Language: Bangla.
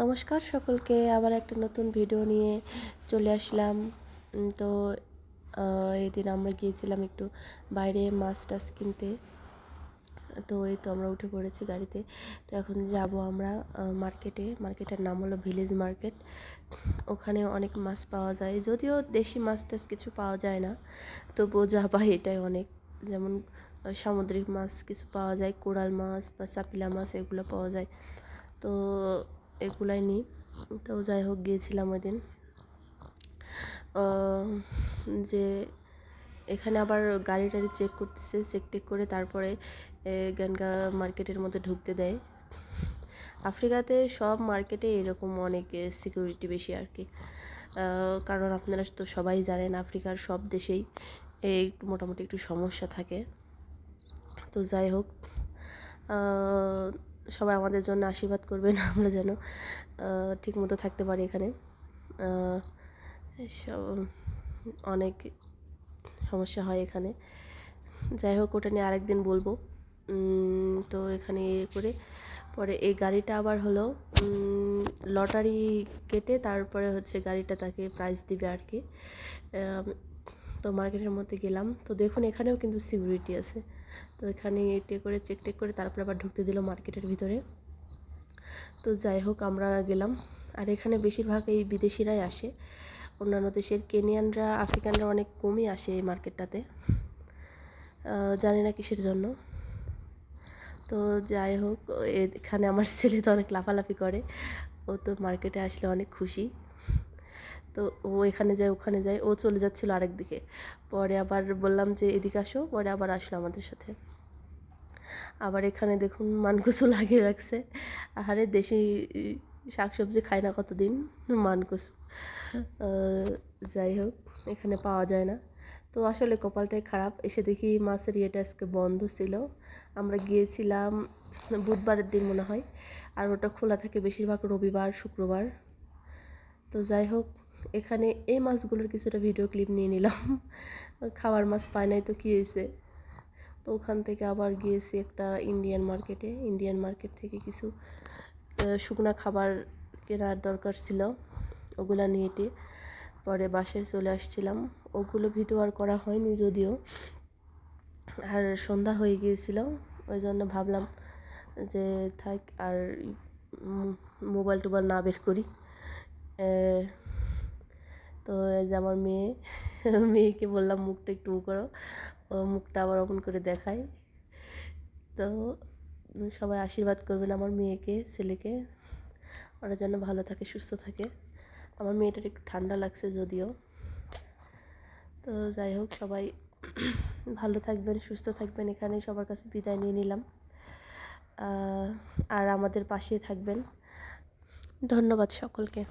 নমস্কার সকলকে আবার একটা নতুন ভিডিও নিয়ে চলে আসলাম। তো আহ, এই দিন আমরা গিয়েছিলাম একটু বাইরে মাছ টাছ কিনতে। তো এই তো আমরা উঠে পড়েছি গাড়িতে। তো এখন যাব আমরা মার্কেটে মার্কেটের নাম হলো ভিলেজ মার্কেট ওখানে অনেক মাছ পাওয়া যায়। যদিও দেশি মাছ টাছ কিছু পাওয়া যায় না তবুও যা পাই এটাই অনেক। যেমন সামুদ্রিক মাছ কিছু পাওয়া যায় কোরাল মাছ বা চাপিলা মাছ এগুলো পাওয়া যায়। তো এগুলাই নিই। তো যাই হোক, গিয়েছিলাম ওই দিন যে এখানে আবার গাড়ি টাড়ি চেক করতেছে চেক টেক করে তারপরে গানগা মার্কেটের মধ্যে ঢুকতে দেয়। আফ্রিকাতে সব মার্কেটে এরকম অনেক সিকিউরিটি বেশি আর কি। কারণ আপনারা তো সবাই জানেন, আফ্রিকার সব দেশেই এই মোটামুটি একটু সমস্যা থাকে। তো যাই হোক সবাই আমাদের জন্য আশীর্বাদ করবেন, আমরা যেন ঠিক মতো থাকতে পারি এখানে। অনেক সমস্যা হয় এখানে। যাই হোক, ওটা নিয়ে আরেকদিন বলব। তো এখানে ইয়ে করে, পরে এই গাড়িটা আবার হলো লটারি কেটে তারপরে হচ্ছে গাড়িটা তাকে প্রাইজ দিবে আর কি। তো মার্কেটের মধ্যে গেলাম। তো দেখুন, এখানেও কিন্তু সিকিউরিটি আছে। তো এখানে এটে করে, চেক টেক করে তারপরে আবার ঢুকতে দিল মার্কেটের ভিতরে। তো যাই হোক, আমরা গেলাম। আর এখানে বেশিরভাগ এই বিদেশিরাই আসে। অন্যান্য দেশের কেনিয়ানরা, আফ্রিকানরা অনেক কমই আসে এই মার্কেটটাতে। জানি না কিসের জন্য। তো যাই হোক এখানে আমার ছেলে তো অনেক লাফালাফি করে। ও তো মার্কেটে আসলে অনেক খুশি। তো ও এখানে যায়, ওখানে যায়, ও চলে যাচ্ছিল আরেক দিকে। পরে আবার বললাম যে, এদিকে আসো। পরে আবার আসলো আমাদের সাথে। আবার এখানে দেখুন মানকুসু লাগিয়ে রাখছে। আহারে, দেশি শাকসবজি খায় না কতদিন মানকুসু যাই হোক, এখানে পাওয়া যায় না। তো আসলে কপালটাই খারাপ। এসে দেখি মাছের ইয়েটা আজকে বন্ধ ছিল। আমরা গিয়েছিলাম বুধবারের দিন মনে হয়। আর ওটা খোলা থাকে বেশিরভাগ রবিবার, শুক্রবার। তো যাই হোক এখানে এই মাছগুলোর কিছুটা ভিডিও ক্লিপ নিয়ে নিলাম। খাওয়ার মাছ পায় নাই তো কী হয়েছে? তো ওখান থেকে আবার গিয়েছি একটা ইন্ডিয়ান মার্কেটে ইন্ডিয়ান মার্কেট থেকে কিছু শুকনা খাবার কেনার দরকার ছিল ওগুলা নিয়ে পরে বাসায় চলে আসছিলাম। ওগুলো ভিডিও আর করা হয়নি যদিও। আর সন্ধ্যা হয়ে গিয়েছিল। ওই জন্য ভাবলাম যে থাক আর মোবাইল টোবাইল না বের করি। তো এই যে আমার মেয়ে, মেয়েকে বললাম মুখটা একটু করো। ও মুখটা আবার ওপেন করে দেখায়। তো সবাই আশীর্বাদ করবেন আমার মেয়েকে, ছেলেকে। ওরা যেন ভালো থাকে, সুস্থ থাকে। আমার মেয়েটার একটু ঠান্ডা লাগছে যদিও। তো যাই হোক, সবাই ভালো থাকবেন, সুস্থ থাকবেন। এখানে সবার কাছে বিদায় নিয়ে নিলাম। আর আমাদের পাশে থাকবেন। ধন্যবাদ সকলকে।